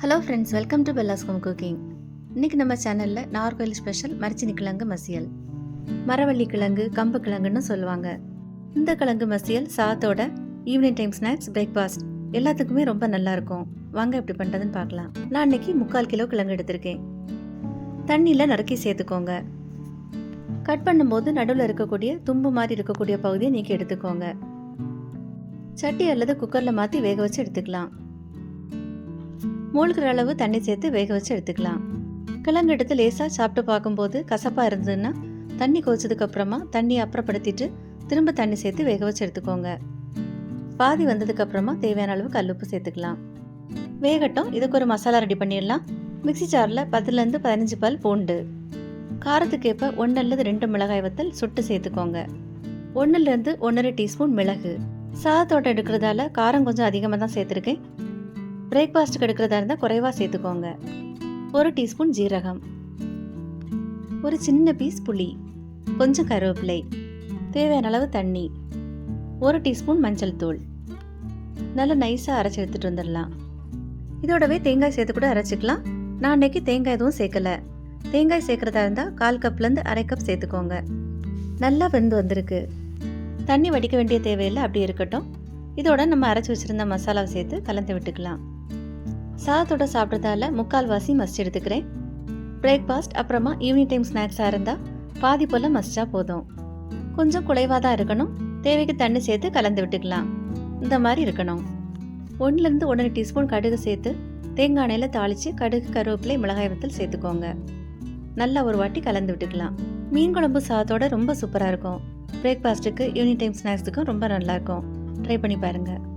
Hello friends welcome to Bella's home cooking இன்றைக்கி நம்ம சேனலில் நார்கோயில் ஸ்பெஷல் மரச்சினி கிழங்கு மசியல். மரவள்ளி கிழங்கு கம்பு கிழங்குன்னு சொல்லுவாங்க. இந்த கிழங்கு மசியல் சாத்தோட ஈவினிங் டைம் ஸ்நாக்ஸ் பிரேக்ஃபாஸ்ட் எல்லாத்துக்குமே ரொம்ப நல்லா இருக்கும். வாங்க எப்படி பண்ணுறதுன்னு பார்க்கலாம். நான் இன்னைக்கு முக்கால் கிலோ கிழங்கு எடுத்திருக்கேன். தண்ணியில் நறுக்கி சேர்த்துக்கோங்க. கட் பண்ணும்போது நடுவில் இருக்கக்கூடிய தும்பு மாதிரி இருக்கக்கூடிய பகுதியை நீக்கி எடுத்துக்கோங்க. சட்டி அல்லது குக்கரில் மாற்றி வேக வச்சு எடுத்துக்கலாம். மூழ்கிற அளவு தண்ணி சேர்த்து வேக வச்சு எடுத்துக்கலாம். கிழங்கு எடுத்து லேசாக சாப்பிட்டு பார்க்கும்போது கசப்பாக இருந்ததுன்னா தண்ணி கொதிச்சதுக்கு அப்புறமா தண்ணியை அப்புறப்படுத்திட்டு திரும்ப தண்ணி சேர்த்து வேக வச்சு எடுத்துக்கோங்க. பாதி வந்ததுக்கு அப்புறமா தேவையான அளவு கல்லுப்பு சேர்த்துக்கலாம். வேகட்டும். இதுக்கு ஒரு மசாலா ரெடி பண்ணிடலாம். மிக்ஸி ஜாரில் பத்துலேருந்து பதினஞ்சு பால் பூண்டு. காரத்துக்கேற்ப ஒன்று அல்லது ரெண்டு மிளகாய் வத்தல் சுட்டு சேர்த்துக்கோங்க. ஒன்றுலேருந்து ஒன்றரை டீஸ்பூன் மிளகு. சாதத்தோட்டம் எடுக்கிறதால காரம் கொஞ்சம் அதிகமாக தான் சேர்த்துருக்கேன். பிரேக்ஃபாஸ்ட்டுக்கு எடுக்கிறதா இருந்தால் குறைவாக சேர்த்துக்கோங்க. ஒரு டீஸ்பூன் ஜீரகம். ஒரு சின்ன பீஸ் புளி. கொஞ்சம் கருவேப்பிலை. தேவையான அளவு தண்ணி. ஒரு டீஸ்பூன் மஞ்சள் தூள். நல்லா நைஸாக அரைச்சி எடுத்துகிட்டு வந்துடலாம். இதோடவே தேங்காய் சேர்த்து கூட அரைச்சிக்கலாம். நான் அன்னைக்கு தேங்காய் எதுவும் சேர்க்கல. தேங்காய் சேர்க்குறதா இருந்தால் கால் கப்லேருந்து அரை கப் சேர்த்துக்கோங்க. நல்லா வெந்து வந்திருக்கு. தண்ணி வடிக்க வேண்டிய தேவையில்லை அப்படி இருக்கட்டும். இதோட நம்ம அரைச்சி வச்சுருந்த மசாலாவை சேர்த்து கலந்து விட்டுக்கலாம். சாதத்தோட சாப்பிட்றதால முக்கால்வாசி மஸ்ட் எடுத்துக்கிறேன். பிரேக்ஃபாஸ்ட் அப்புறமா ஈவினிங் டைம் ஸ்நாக்ஸாக இருந்தால் பாதி போல் மஸ்டா போதும். கொஞ்சம் குறைவாக தான் இருக்கணும். தேவைக்கு தண்ணி சேர்த்து கலந்து விட்டுக்கலாம். இந்த மாதிரி இருக்கணும். ஒன்றுலேருந்து ஒன்றரை டீஸ்பூன் கடுகு சேர்த்து தேங்காய் எண்ணெயில் தாளித்து கடுகு கருவேப்பிலை மிளகாய் வத்தல் சேர்த்துக்கோங்க. நல்லா ஒரு வாட்டி கலந்து விட்டுக்கலாம். மீன் குழம்பு சாதத்தோட ரொம்ப சூப்பராக இருக்கும். பிரேக்ஃபாஸ்ட்டுக்கு ஈவினிங் டைம் ஸ்நாக்ஸுக்கும் ரொம்ப நல்லாயிருக்கும் ட்ரை பண்ணி பாருங்கள்